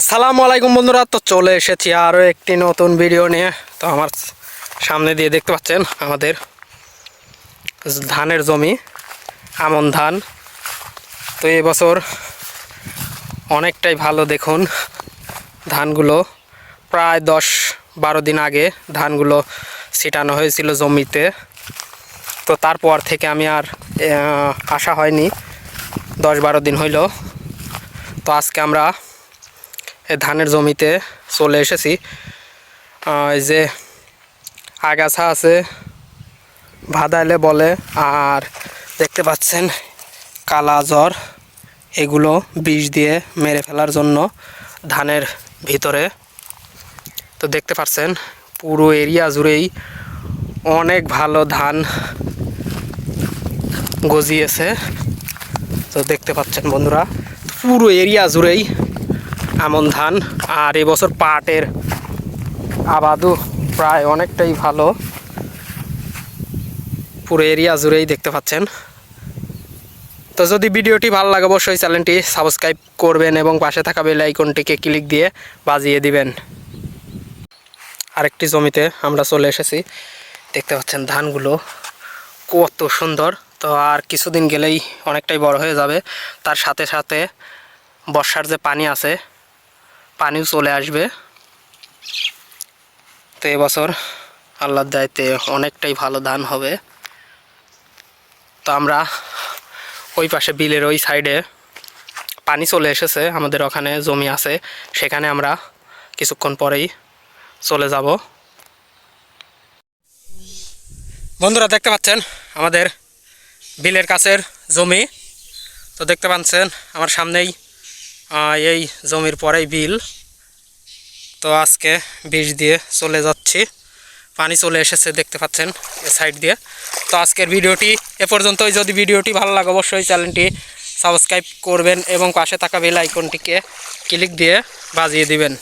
আসসালামু আলাইকুম বন্ধুরা, তো চলে এসেছি আরও একটি নতুন ভিডিও নিয়ে। তো আমার সামনে দিয়ে দেখতে পাচ্ছেন আমাদের ধানের জমি, আমন ধান। তো এবছর অনেকটাই ভালো দেখুন, ধানগুলো প্রায় দশ বারো দিন আগে ধানগুলো ছিটানো হয়েছিল জমিতে। তো তারপর থেকে আমি আর আসা হয়নি, দশ বারো দিন হইল। তো আজকে আমরা ধানের জমিতে চলে এসেছি। এই যে আগাছা আছে ভাদাইলে বলে, আর দেখতে পাচ্ছেন কালা জ্বর, এগুলো বিষ দিয়ে মেরে ফেলার জন্য ধানের ভিতরে। তো দেখতে পাচ্ছেন পুরো এরিয়া জুড়েই অনেক ভালো ধান গজিয়েছে। তো দেখতে পাচ্ছেন বন্ধুরা, পুরো এরিয়া জুড়েই আমন ধান, আর এবছর পাটের আবাদও প্রায় অনেকটাই ভালো। পুরো এরিয়া জুড়েই দেখতে পাচ্ছেন। তো যদি ভিডিওটি ভালো লাগে, অবশ্যই চ্যানেলটি সাবস্ক্রাইব করবেন এবং পাশে থাকা বেল আইকনটিকে ক্লিক দিয়ে বাজিয়ে দিবেন। আরেকটি জমিতে আমরা চলে এসেছি। দেখতে পাচ্ছেন ধানগুলো কত সুন্দর। তো আর কিছুদিন গেলেই অনেকটাই বড় হয়ে যাবে। তার সাথে সাথে বর্ষার যে পানি আছে পানিও চলে আসবে। তো এবছর আল্লাহর দায়িত্বে অনেকটাই ভালো ধান হবে। তো আমরা ওই পাশে বিলের ওই সাইডে পানি চলে এসেছে, আমাদের ওখানে জমি আছে, সেখানে আমরা কিছুক্ষণ পরেই চলে যাব। বন্ধুরা, দেখতে পাচ্ছেন আমাদের বিলের কাছের জমি। তো দেখতে পাচ্ছেন, আমার সামনেই এই জমির পরেই বিল। তো আজকে বিষ দিয়ে চলে যাচ্ছি। পানি চলে এসেছে, দেখতে পাচ্ছেন এ সাইড দিয়ে। তো আজকের ভিডিওটি এ পর্যন্তই। যদি ভিডিওটি ভালো লাগে, অবশ্যই চ্যানেলটি সাবস্ক্রাইব করবেন এবং পাশে থাকা বেল আইকনটিকে ক্লিক দিয়ে বাজিয়ে দিবেন।